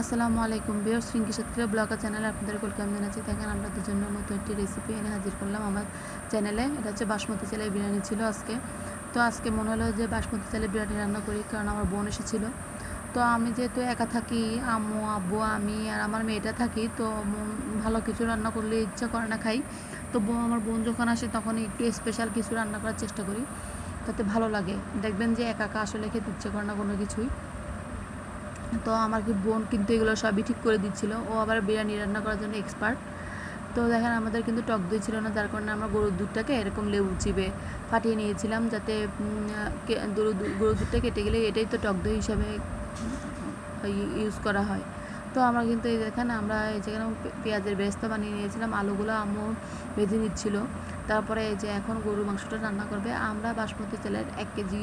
আসসালামু আলাইকুম বিয়ার শৃঙ্গিসাত্রীয় ব্লগার চ্যানেলে আপনাদের ওয়েলকাম জানাচ্ছি, দেখেন আপনাদের জন্য নতুন একটি রেসিপি এনে হাজির করলাম আমার চ্যানেলে। এটা হচ্ছে বাসমতি চালের বিরিয়ানি ছিল আজকে। তো আজকে মনে হলো যে বাসমতি চালের বিরিয়ানি রান্না করি, কারণ আমার বোন এসেছিল। তো আমি যেহেতু একা থাকি, আম্মু, আব্বু, আমি আর আমার মেয়েটা থাকি, তো ভালো কিছু রান্না করলে ইচ্ছা করে না খাই। তো আমার বোন যখন আসে তখন একটু স্পেশাল কিছু রান্না করার চেষ্টা করি, তাতে ভালো লাগে। দেখবেন যে একা একা আসলে খেতে ইচ্ছে করে না কোনো কিছুই। তো আমার কি বোন কিন্তু এগুলো সবই ঠিক করে দিচ্ছিল। ও আবার বিরিয়ানি রান্না করার জন্য এক্সপার্ট তো দেখেন আমাদের কিন্তু টক দই ছিল না, যার কারণে আমরা গরুর দুধটাকে এরকম লেবু চিবে ফাটিয়ে নিয়েছিলাম যাতে গরুর দুধটা কেটে গেলে এটাই তো টক দই হিসাবে ইউজ করা হয়। তো আমরা কিন্তু এই দেখেন আমরা এই যেখানে পেঁয়াজের বেস্তা বানিয়ে নিয়েছিলাম, আলুগুলো আম্মু বেঁধে নিচ্ছিল। তারপরে এই যে এখন গরুর মাংসটা রান্না করবে, আমরা বাসমতি চালের এক কেজি,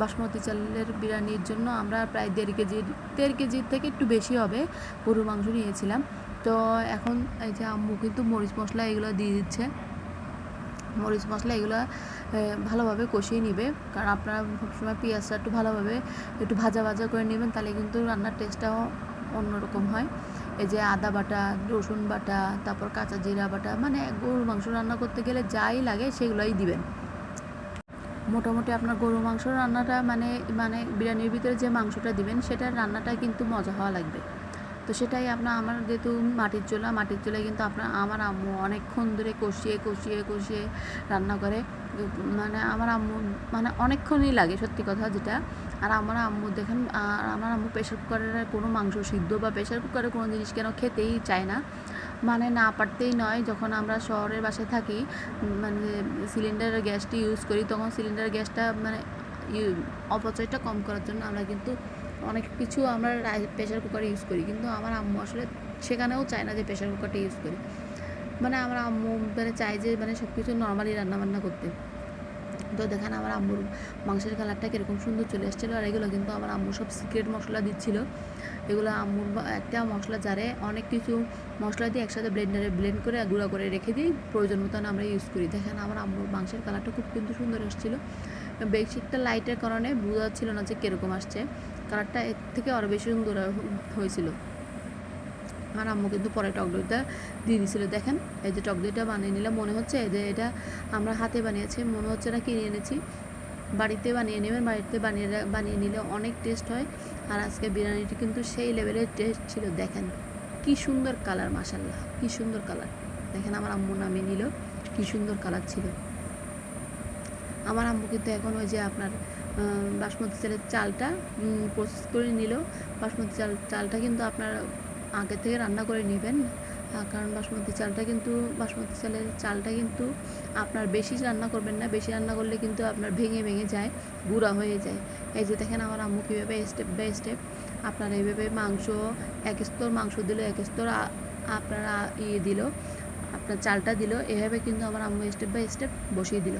বাসমতি চালের বিরিয়ানির জন্য আমরা প্রায় দেড় কেজি, দেড় কেজির থেকে একটু বেশি হবে গরুর মাংস নিয়েছিলাম। তো এখন এই যে আম্মু কিন্তু মরিচ মশলা এগুলো দিয়ে দিচ্ছে। মরিচ মশলা এগুলো ভালোভাবে কষিয়ে নিবে। কারণ আপনারা সবসময় পেঁয়াজটা একটু ভালোভাবে একটু ভাজা ভাজা করে নেবেন, তাহলে কিন্তু রান্নার টেস্টটাও অন্যরকম হয়। এই যে আদা বাটা, রসুন বাটা, তারপর কাঁচা জিরা বাটা মানে গরুর মাংস রান্না করতে গেলে যাই লাগে সেগুলোই দিবেন। মোটামুটি আপনার গরুর মাংস রান্নাটা মানে মানে বিরিয়ানির ভিতরে যে মাংসটা দিবেন, সেটার রান্নাটা কিন্তু মজা হওয়া লাগবে। তো সেটাই আপনার, আমার যেহেতু মাটির চোলা, মাটির চুলায় কিন্তু আপনার, আমার আম্মু অনেকক্ষণ ধরে কষিয়ে কষিয়ে কষিয়ে রান্না করে। মানে আমার আম্মু মানে অনেকক্ষণই লাগে সত্যি কথা যেটা। আর আমার আম্মু দেখেন, আর আমার আম্মু প্রেশার কুকারের কোনো মাংস সিদ্ধ বা প্রেশার কুকারে কোনো জিনিস কেন খেতেই চায় না। মানে না পারতেই নয়, যখন আমরা শহরের বাসায় থাকি মানে সিলিন্ডারের গ্যাসটি ইউজ করি, তখন সিলিন্ডার গ্যাসটা মানে অপচয়টা কম করার জন্য আমরা কিন্তু অনেক কিছু আমরা প্রেশার কুকার ইউজ করি। কিন্তু আমার আম্মু আসলে সেখানেও চায় না যে প্রেশার কুকারটা ইউজ করি। মানে আমার আম্মু মানে চায় যে মানে সব কিছু নর্মালি রান্না বান্না করতে। তো দেখেন আমার আম্মুর মাংসের কালারটা কীরকম সুন্দর চলে এসেছিল আর এগুলো কিন্তু আমার আম্মু সব সিক্রেট মশলা দিচ্ছিল। এগুলো আম্মুর একটা মশলা জারে অনেক কিছু মশলা দিয়ে একসাথে ব্লেন্ডারে ব্লেন্ড করে গুঁড়া করে রেখে দিই, প্রয়োজন মতন আমরা ইউজ করি। দেখেন আমার আম্মুর মাংসের কালারটা খুব কিন্তু সুন্দর এসেছিল। বেডশিটটা লাইটের কারণে বোঝা যাচ্ছিল না যে কীরকম আসছে। কালারটা এর থেকে আরও বেশি সুন্দর হয়েছিল। আর আম্মু কিন্তু পরে টক দইটা দিয়ে দিয়েছিল দেখেন, এই যে টক দইটা বানিয়ে নিলাম, মনে হচ্ছে এই যে এটা আমরা হাতে বানিয়েছি, মনে হচ্ছে না কিনে এনেছি। বাড়িতে বানিয়ে নেবেন, বাড়িতে বানিয়ে বানিয়ে নিলে অনেক টেস্ট হয়। আর আজকে বিরিয়ানিটি কিন্তু সেই লেভেলের টেস্ট ছিল। দেখেন, কি সুন্দর কালার মাসাল্লাহ কি সুন্দর কালার। দেখেন, আমার আম্মু নামিয়ে নিল, কি সুন্দর কালার ছিল। আমার আম্মু কিন্তু এখন ওই যে আপনার বাসমতি চালের চালটা প্রসেস করে নিল। বাসমতি চাল, চালটা কিন্তু আপনার আগে থেকে রান্না করে নেবেন। কারণ বাসমতি চালটা কিন্তু, বাসমতি চালের চালটা কিন্তু আপনার বেশি রান্না করবেন না। বেশি রান্না করলে কিন্তু আপনার ভেঙে ভেঙে যায়, গুঁড়া হয়ে যায়। এই যে দেখেন আমার আম্মু কীভাবে স্টেপ বাই স্টেপ আপনার এইভাবে মাংস, এক স্তর মাংস দিল, এক স্তর আপনারা ইয়ে দিল, আপনার চালটা দিল। এভাবে কিন্তু আমার আম্মু স্টেপ বাই স্টেপ বসিয়ে দিল।